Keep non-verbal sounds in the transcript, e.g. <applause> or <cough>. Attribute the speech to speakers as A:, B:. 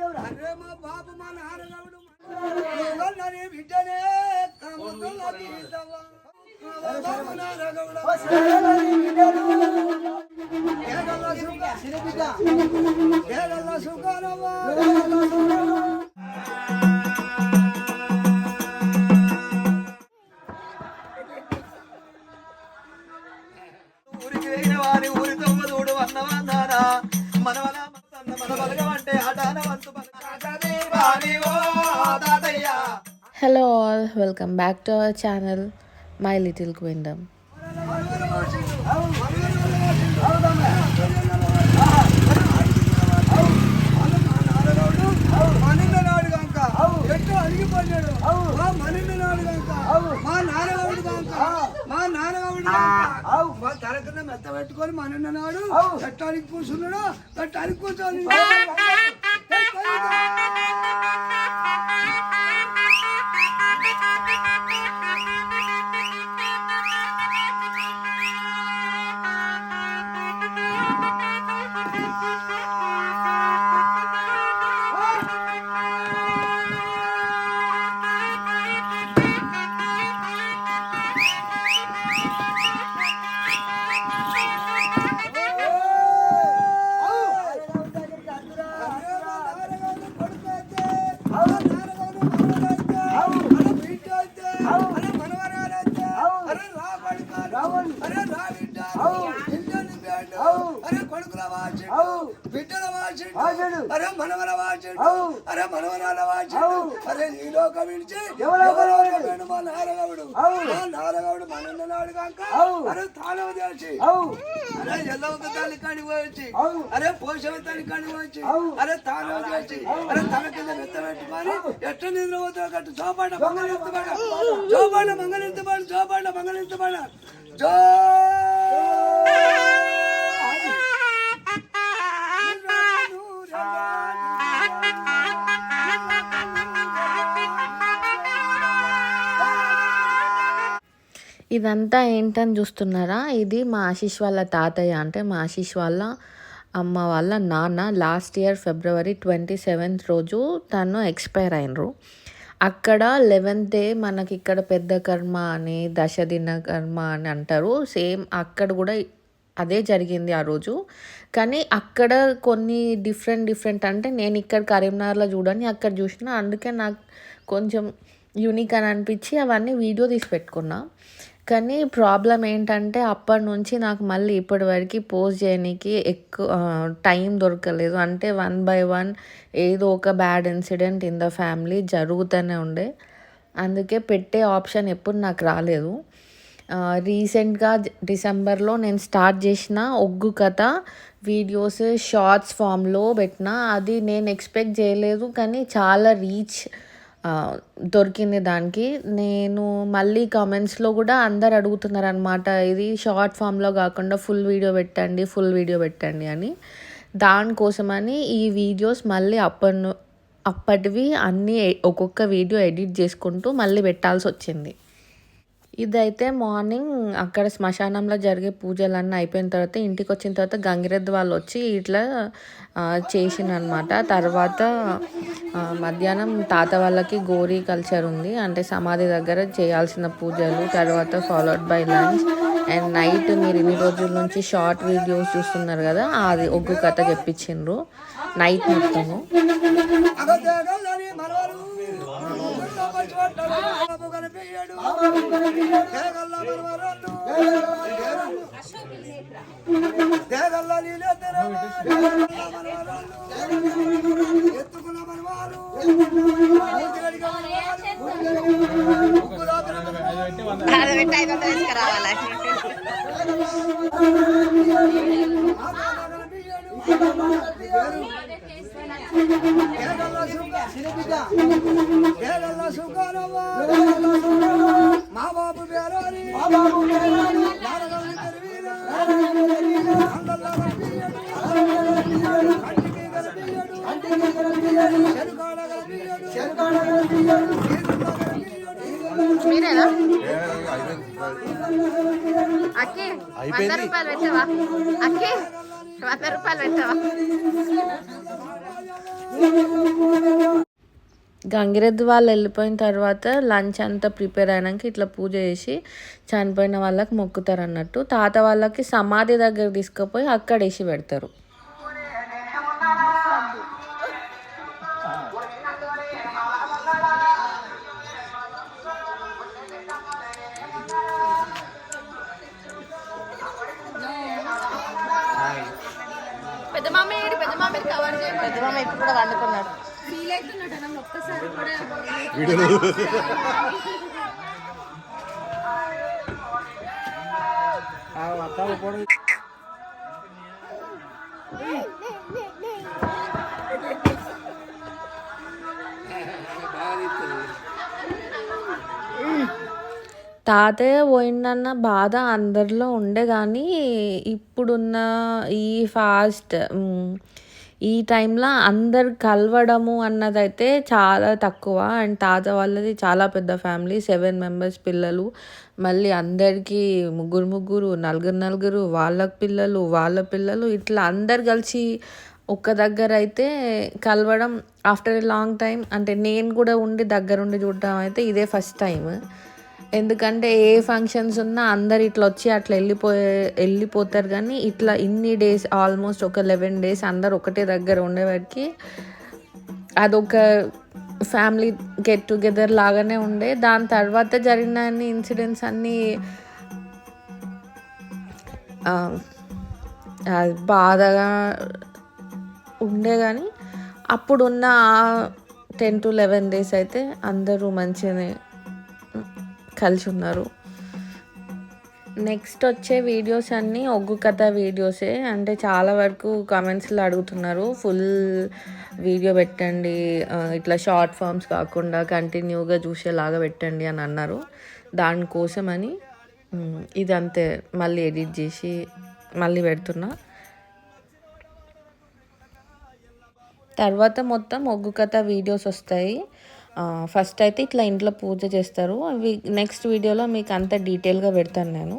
A: అరే మా బాబు మా నాన్నగౌడు నన్ను బిడ్డనే కామతుల తీర్థవా. మా బాబు నాన్నగౌడ. కేరళ సుఖ- కేరళ సుఖానవా.
B: ఊరికి వేగిన వారి ఊరి
C: hello all welcome back to our channel my little kingdom
A: కింద మెత్త పెట్టుకొని మనిన్ననాడు ఎట్టు <laughs> అలిగి కూర్చున్నాడు. అలిగి కూర్చొని. <laughs> Ah. అరే మనవర వాచుడు. అరే మనవరాల వాచుడు. అరే ఈ లోకం విడిచి ఎవరు మా నారగవుడు. మా నారగవుడు మన నాడు కాక అరే తాళవ చేసి అరే ఎల్లవక తల్లి కాడి పోయి అరే పోషవ తల్లి కాడి పోయి అరే తాళవ చేసి అరే తల కింద మెత్త పెట్టుకొని ఎట్ట నిద్ర పోతా కట్టు జోపాడ మంగళింతబాడ జోపాడ మంగళింతబాడు జోపాడ మంగళింతబాడ జో
C: ఇదంతా ఏంటని చూస్తున్నారా? ఇది మా ఆశీష్ వాళ్ళ తాతయ్య. అంటే మా ఆశీష్ వాళ్ళ అమ్మ వాళ్ళ నాన్న last year February twenty seventh రోజు తను ఎక్స్పైర్ అయినరు. అక్కడ లెవెన్త్ డే మనకి ఇక్కడ పెద్ద కర్మ అని దశదిన కర్మ అని అంటారు. సేమ్ అక్కడ కూడా అదే జరిగింది ఆ రోజు. కానీ అక్కడ కొన్ని డిఫరెంట్ డిఫరెంట్ అంటే నేను ఇక్కడ కరీంనగర్లో చూడని అక్కడ చూసిన అందుకే నాకు కొంచెం యూనిక్ అని అనిపించి అవన్నీ వీడియో తీసి పెట్టుకున్నా. కానీ ప్రాబ్లం ఏంటంటే అప్పటి నుంచి నాకు మళ్ళీ ఇప్పటి వరకు పోస్ట్ చేయడానికి ఎక్కువ టైం దొరకలేదు. అంటే వన్ బై వన్ ఏదో ఒక bad incident in the family జరుగుతూనే ఉండే. అందుకే పెట్టే ఆప్షన్ ఎప్పుడు నాకు రాలేదు. రీసెంట్గా డిసెంబర్లో నేను స్టార్ట్ చేసిన ఒగ్గు కథ వీడియోస్ షార్ట్స్ ఫామ్లో పెట్టిన అది నేను ఎక్స్పెక్ట్ చేయలేదు కానీ చాలా రీచ్ దొరికింది దానికి. నేను మళ్ళీ కామెంట్స్లో కూడా అందరు అడుగుతున్నారు అనమాట ఇది షార్ట్ ఫామ్లో కాకుండా ఫుల్ వీడియో పెట్టండి ఫుల్ వీడియో పెట్టండి అని. దానికోసమని ఈ వీడియోస్ మళ్ళీ అప్పటి అప్పటివి అన్నీ ఒక్కొక్క వీడియో ఎడిట్ చేసుకుంటూ మళ్ళీ పెట్టాల్సి వచ్చింది ఇదైతే మార్నింగ్ అక్కడ శ్మశానంలో జరిగే పూజలన్నీ అయిపోయిన తర్వాత ఇంటికి వచ్చిన తర్వాత గంగిరెద్దు వాళ్ళు వచ్చి ఇట్లా చేసిననమాట తర్వాత మధ్యాహ్నం తాత వాళ్ళకి గోరీ కల్చర్ ఉంది అంటే సమాధి దగ్గర చేయాల్సిన పూజలు తర్వాత followed by lunch and night మీరు ఇన్ని రోజుల నుంచి షార్ట్ వీడియోస్ చూస్తున్నారు కదా అది ఒగ్గు కథ చెప్పించిండ్రు నైట్ మొత్తము
A: కనిపించాడు దేగల్ల మనవరాళ్ళు ఎత్తుకున్న ఉగ్గులాపిన మనవారు మా బాబు.
C: మీరేనా? అక్కి వంద రూపాయలు పెట్టవా? అక్కి వంద రూపాయలు పెట్టవా? గంగిరెద్దు వాళ్ళు వెళ్ళిపోయిన తర్వాత లంచ్ అంతా ప్రిపేర్ అయినాక ఇట్లా పూజ చేసి చనిపోయిన వాళ్ళకి మొక్కుతారు అన్నట్టు తాత వాళ్ళకి సమాధి దగ్గర తీసుకుపోయి అక్కడ వేసి పెడతారు. ఇప్పుడు కూడా వండుకున్నాడు తాతయ్య పోయిందన్న బాధ అందరిలో ఉండే కానీ ఇప్పుడున్న ఈ ఫాస్ట్ ఈ టైంలో అందరు కలవడము అన్నదైతే చాలా తక్కువ. అండ్ తాత వాళ్ళది చాలా పెద్ద ఫ్యామిలీ సెవెన్ మెంబర్స్ పిల్లలు. మళ్ళీ అందరికీ ముగ్గురు ముగ్గురు నలుగురు నలుగురు వాళ్ళ పిల్లలు వాళ్ళ పిల్లలు ఇట్లా అందరు కలిసి ఒక్క దగ్గర అయితే కలవడం ఆఫ్టర్ ఎ లాంగ్ టైం. అంటే నేను కూడా ఉండి దగ్గరుండి చూడడం అయితే ఇదే ఫస్ట్ టైం ఎందుకంటే ఏ ఫంక్షన్స్ ఉన్నా అందరు ఇట్లా వచ్చి అట్లా వెళ్ళిపోయే వెళ్ళిపోతారు కానీ ఇట్లా ఇన్ని డేస్ ఆల్మోస్ట్ ఒక లెవెన్ డేస్ అందరు ఒకటే దగ్గర ఉండేవాడికి. అదొక ఫ్యామిలీ గెట్ టుగెదర్ లాగానే ఉండే. దాని తర్వాత జరిగిన అన్ని ఇన్సిడెంట్స్ అన్నీ బాధగా ఉండే కానీ అప్పుడున్న టెన్ టు లెవెన్ డేస్ అయితే అందరూ మంచిగానే కలిసి ఉన్నారు నెక్స్ట్ వచ్చే వీడియోస్ అన్నీ ఒగ్గు కథ వీడియోసే అంటే చాలా వరకు కామెంట్స్లో అడుగుతున్నారు. ఫుల్ వీడియో పెట్టండి. ఇట్లా షార్ట్ ఫామ్స్ కాకుండా కంటిన్యూగా చూసేలాగా పెట్టండి అని అన్నారు. దానికోసమని మ్, ఇది అంతే మళ్ళీ ఎడిట్ చేసి మళ్ళీ పెడుతున్నా. తర్వాత మొత్తం ఒగ్గు కథ వీడియోస్ వస్తాయి. ఫస్ట్ అయితే ఇట్లా ఇంట్లో పూజ చేస్తారు. అవి నెక్స్ట్ వీడియోలో మీకు అంత డీటెయిల్గా పెడతాను నేను.